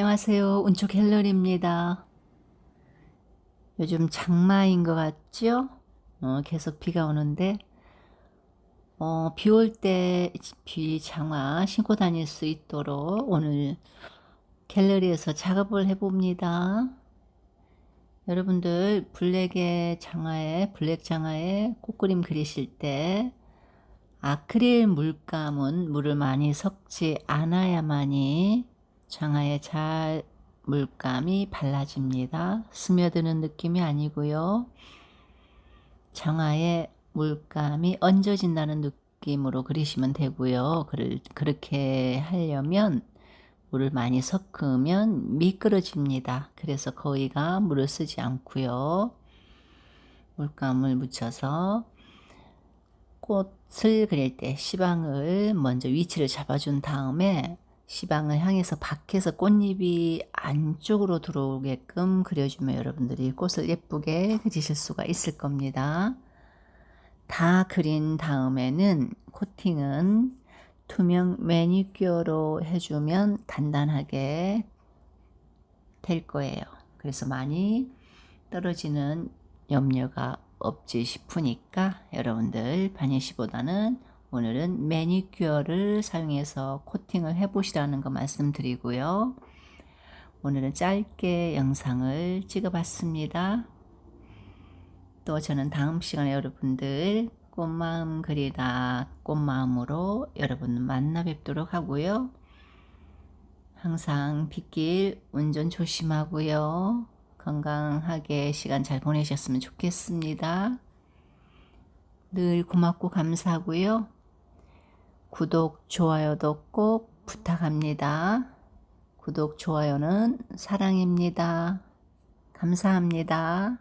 온초 갤러리입니다. 요즘 장마인 것 같죠? 어, 계속 비가 오는데, 어, 비 올 때 비 장화 신고 다닐 수 있도록 오늘 갤러리에서 작업을 해봅니다. 여러분들 블랙의 장화에, 블랙 장화에 꽃그림 그리실 때 아크릴 물감은 물을 많이 섞지 않아야만이 장화에 잘 물감이 발라집니다. 스며드는 느낌이 아니고요. 장화에 물감이 얹어진다는 느낌으로 그리시면 되고요. 그를, 그렇게 하려면 물을 많이 섞으면 미끄러집니다. 그래서 거의가 물을 쓰지 않고요. 물감을 묻혀서 꽃을 그릴 때 시방을 먼저 위치를 잡아준 다음에 시방을 향해서 밖에서 꽃잎이 안쪽으로 들어오게끔 그려주면 여러분들이 꽃을 예쁘게 그리실 수가 있을 겁니다. 다 그린 다음에는 코팅은 투명 매니큐어로 해주면 단단하게 될 거예요. 그래서 많이 떨어지는 염려가 없지 싶으니까 여러분들 바니쉬보다는 오늘은 매니큐어를 사용해서 코팅을 해보시라는 거 말씀드리고요. 오늘은 짧게 영상을 찍어봤습니다. 또 저는 다음 시간에 여러분들 꽃마음 그리다 꽃마음으로 여러분 만나 뵙도록 하고요. 항상 빗길 운전 조심하고요. 건강하게 시간 잘 보내셨으면 좋겠습니다. 늘 고맙고 감사하고요. 구독, 좋아요도 꼭 부탁합니다. 구독, 좋아요는 사랑입니다. 감사합니다.